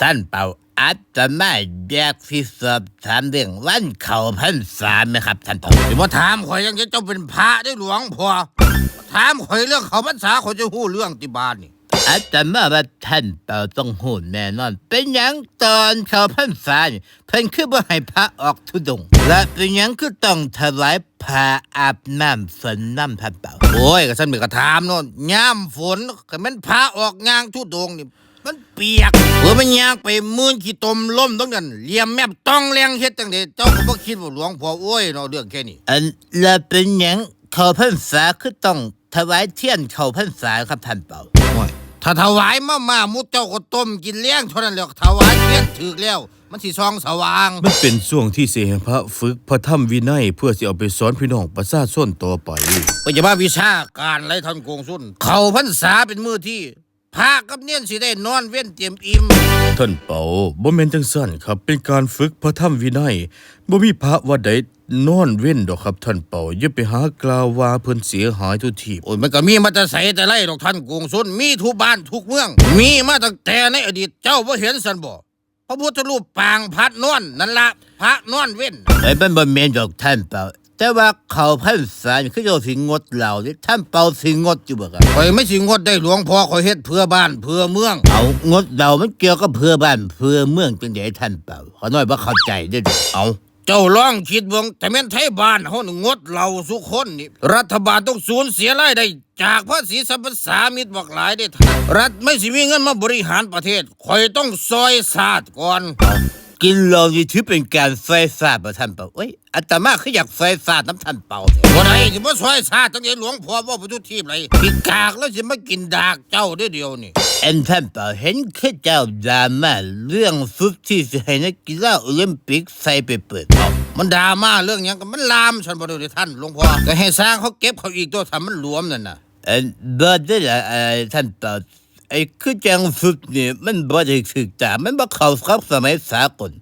ท่านเป่าอาตมาอยกที่สอบถามเรื่องวันเขาพรรษาไหมครับ ท่านเป่าสิมาถามข่อยยังจะเจ้าเป็นพระได้หลวงพ่อถามข่อยเรื่องเขาพรรษาข่อยจะหู้เรื่องที่บ้านนี่อาตมาว่าท่านเป่าต้องหูแน่นอน เป็นยังตอนเขาพรรษานี่เพิ่นคือบ่ให้พระออกทุดง และเป็นยังคือต้องถวายผ้าอาบน้ำฝนน้ำท่านเป่าโอ้ยก็ฉันมีกระถามโน่นย่ามฝนก็มันพระออกงางทุดงนี่ มันเปียกเพื่อมันยางไปมื่นขี้ตมล่มต้องกันเหลี่ยมแมบต้องแรงเฮ็ดจังเดเจ้าก็บ่คิดว่าหลวงพ่อโอ้ยเนาะเรื่องแค่นี้อันและเป็นหยังเขาพรรษาคือต้องถวายเทียนเขาพรรษาครับท่านเป่าโอ้ยถ้าถวายมามามุดเจ้าก็ต้มกินเลี้ยงเท่านั้นแหล้วถวายเทียนถึกแล้ว มันสิซองสว่าง มันเป็นช่วงที่เสหพระฝึกพระธรรมวินัย เพื่อสิเอาไปสอนพี่น้องประชาชนต่อไปก็จะมาวิชาการไรท่านโกงสุนเขาพรรษาเป็นมือที่ พระกับเนียนสิได้นอนเว้นเตรียมอิ่มท่านเปาบ่แม่นจังซั่นครับ เป็นการฝึกพระธรรมวินัยบ่มีพระวัดใดนอนเว้นดอกครับท่านเปาอย่าไปหากล่าวว่าเพิ่นเสียหายทุกทีโอ้ยมันก็มีมาแต่ใสแต่ไรดอกท่านโกงสุนมีทุกบ้านทุกเมือง มีมาตั้งแต่ในอดีตเจ้าบ่เห็นสันบ่พระพุทธรูปปางพัดนอนนั่นละพระนอนเว้นไอ้เป็นบนเมนดอกท่านเป่า แต่ว่าเขาพรรษานี่คือโยสิงดเหล่าที่ท่านเป่าสิงดอยู่บ่ครับข่อยไม่สิงดได้หลวงพ่อข่อยเฮ็ดเพื่อบ้านเพื่อเมือง เอางดเหล่ามันเกี่ยวกับเพื่อบ้านเพื่อเมืองจังไดท่านเป่าขอน้อยบ่เข้าใจเด้อเด้อเอาเจ้าลองคิดเบิ่งแต่แม่นไทยบ้านเฮานี่งดเหล้าสุคนนี่ รัฐบาลต้องสูญเสียรายได้จากภาษีสรรพสามิตบักหลายได้ท่านรัฐไม่สิมีเงินมาบริหารประเทศข่อยต้องซอยศาสตร์ก่อน กินเล้านี่ถือเป็นการไฟฟ้าบ่ท่านเป่าเอ้ยอาตมาคืออยากไฟฟ้าน้ำท่านเป่าแท้บ่ได้สิมาซอยศาตั้งแต่หลวงพ่อว่าไปทุกทีมเลยพิกากแล้วสิมากินดากเจ้าเด้อเดียวนี่เอ็นท่านเป่าเห็นคือเจ้าดราม่าเรื่องฟุตที่สิให้นักกีฬาโอลิมปิกใส่ไปเปิดเอามันดราม่าเรื่องยังก็มันลามฉันบ่ได้ท่านหลวงพ่อก็ให้สร้างเขาเก็บเขาอีกตัวทำมันหลวมนั่นน่ะเอ็นบ่ได้ละเอ่อท่านเป่า ไอ้คือจังฟุตนี่มันบ่ได้ถึกตามันบ่เข้ากับสมัยสากล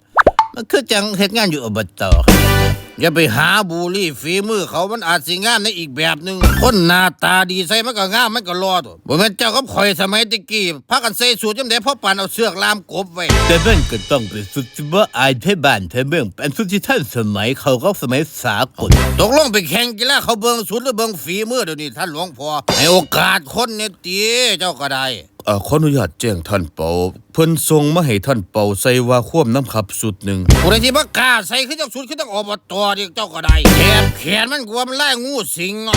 มันคือจังเฮ็ดงานอยู่อบตครับอย่าไปหาบูลี่ฝีมือเขามันอาจสิงามในอีกแบบหนึ่งคนหน้าตาดีใส่มันก็งามมันก็รอตัวบ่แม่นเจ้ากับข่อยสมัยตะกี้พากันใส่สูทจังได๋พอปานเอาเสือกลามกบไว้แต่มันก็ต้องเป็นสุดที่ว่าอายไทบ้านไทเมืองเป็นสุดที่ท่านสมัยเขาก็สมัยสากลตกลงไปแข่งกีฬาเขาเบิ่งสุดหรือเบิ่งฝีมือเดี๋ยวนี้ท่านหลวงพ่อให้โอกาสคนเนี่ยตีเจ้าก็ได้ เอ่อขออนุญาตแจ้งท่านเปาเพิ่นส่งมาให้ท่านเปาใส่ว่าควบน้ำขับสุดหนึ่งผู้ใดที่บ่กล้าใส่คือจังสุดคือจังอบตนี่เจ้าก็ได้แขนแขนมันกลัวมันไล่งูสิงเนาะ